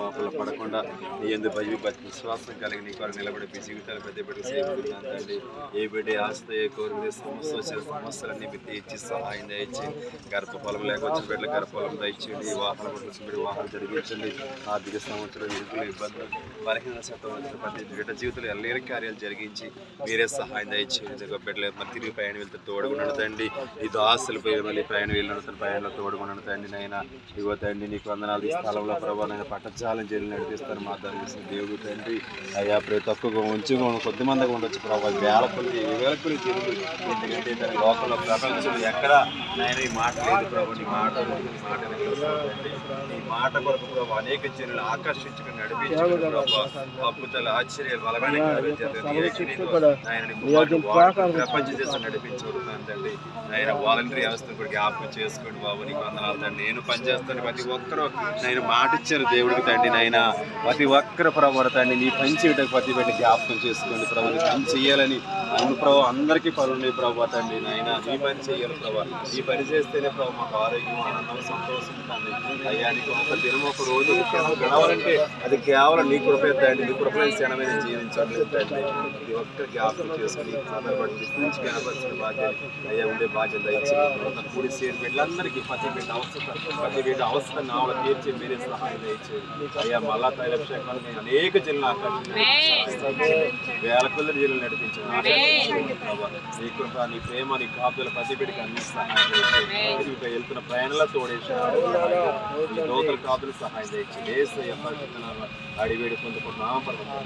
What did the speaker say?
పాపల పడకుండా నీ ఎందు భయ భక్తి విశ్వాసం కలిగి నీ కొరకు నిలబడి మీ జీవితాలు పెద్ద బిడ్డ సేపుతున్నాను ఏ బిడ్డ ఆస్తి ఏ కోరిక సమస్య వచ్చిన సమస్యలన్నీ బిడ్డ ఇచ్చి సహాయం దయచి గర్భఫలం పొలం వచ్చిన బిడ్డల గర్భఫలం దయచేయండి వాహనం వచ్చిన బిడ్డ వాహనం జరిగించండి. ఆర్థిక సంవత్సరం ఇరుకులు ఇబ్బందులు బలహీన శాతం వచ్చిన ప్రతి బిడ్డ జీవితంలో ఎల్లేని కార్యాలు జరిగించి మీరే సహాయం దయచేయండి. బిడ్డలు మరి తిరిగి ప్రయాణం వెళ్తే తోడుకున్నాడు తండ్రి. ఈ ఆస్తులు పోయి మళ్ళీ ప్రయాణం వెళ్ళిన ప్రయాణంలో తోడుకున్నాడు తండి నైనా ఇగో నీకు వందనాలు. ఈ స్థలంలో ప్రభావం నేను పట్టచాలం చేరి నడిపిస్తాను మా ధర్మేసిన దేవుడు తండ్రి. అయ్యా ప్రతి తక్కువగా ఉంచుగా కొద్ది మందిగా ఉండొచ్చు ప్రభావ వేల కొద్ది వేల కొద్ది తిరుగు ఎందుకంటే తన లోకంలో ప్రపంచం ఎక్కడ నాయన ఈ మాట లేదు ప్రభు. నీ మాట లేదు, నీ మాట మాట కొరకు ప్రభు అనేక జనులు ఆకర్షించుకుని నడిపించుకుని ప్రభు అద్భుతాలు ఆశ్చర్యాలు బలమైన ప్రపంచ దేశం నడిపించుకుంటున్నాను తండ్రి. ఆయన వాలంటరీ వ్యవస్థను కూడా జ్ఞాపకం చేసుకోండి బాబు. నీకు వందనాలు నేను పనిచేస్తాను ప్రతి ఒక్కరూ. నేను మాట ఇచ్చారు దేవుడికి తండ్రి నాయన ప్రతి ఒక్కరు ప్రభు తండ్రి నీ పని చేయడానికి ప్రతి బిడ్డ జ్ఞాపకం చేసుకోండి ప్రభు. నీ పని చేయాలని అవును ప్రభు అందరికీ పనులు ఉన్నాయి తండ్రి నాయన. నీ పని చేయాలి ప్రభావ ఈ పని చేస్తేనే ప్రభు మాకు ఆరోగ్యం ఆనందం సంతోషం తండ్రి. ఒక దినం ఒక రోజు గడవాలంటే అది కేవలం నీ కృపే తండ్రి. నీ కృపలో క్షణమైన జీవించండి తండ్రి. ప్రతి ఒక్కరు జ్ఞాపకం చేసుకుని ఆధారపడి విస్తరించి కనపరిచిన బాధ్యత అయ్యా ఉండే బాధ్యత దయచేయండి కూడి సేరు బిడ్డలందరికీ ప్రతి బిడ్డ అవసరం ప్రతి బిడ్డ అవసరం నావల తీర్చి మీరే సహాయం దయచేది అయ్యా మళ్ళా తైలభిషేకాలు నేను అనేక జిల్లా ఆకర్షించాను వేల పిల్లల నడిపించాను ఆకర్షించాను ప్రభా. నీ కృప నీ ప్రేమ నీ కాపుదల దయచేయండి ఇంకా వెళ్తున్న ప్రయాణంలో తోడేసాను లోకల్ కాపులు సహాయం నామమున అడివేడి పొందుకుంటున్నాం. పరమ